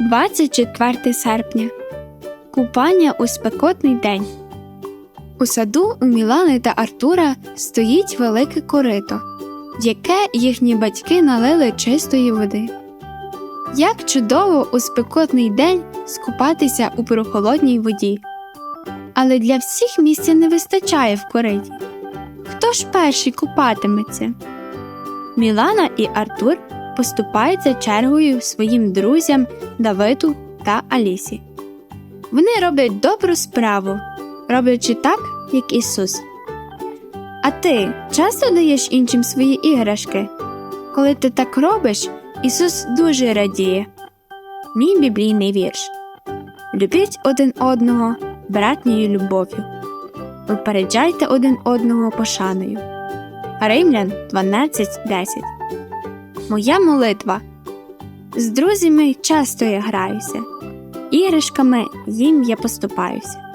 24 серпня. Купання у спекотний день. У саду у Мілани та Артура стоїть велике корито, яке їхні батьки налили чистої води. Як чудово у спекотний день скупатися у прохолодній воді. Але для всіх місця не вистачає в кориті. Хто ж перший купатиметься? Мілана і Артур поступаються чергою своїм друзям Давиду та Алісі. Вони роблять добру справу, роблячи так, як Ісус. А ти часто даєш іншим свої іграшки? Коли ти так робиш, Ісус дуже радіє. Мій біблійний вірш. Любіть один одного братньою любов'ю. Випереджайте один одного пошаною. Римлян 12.10 Моя молитва. З друзями часто я граюся. Іграшками їм я поступаюся.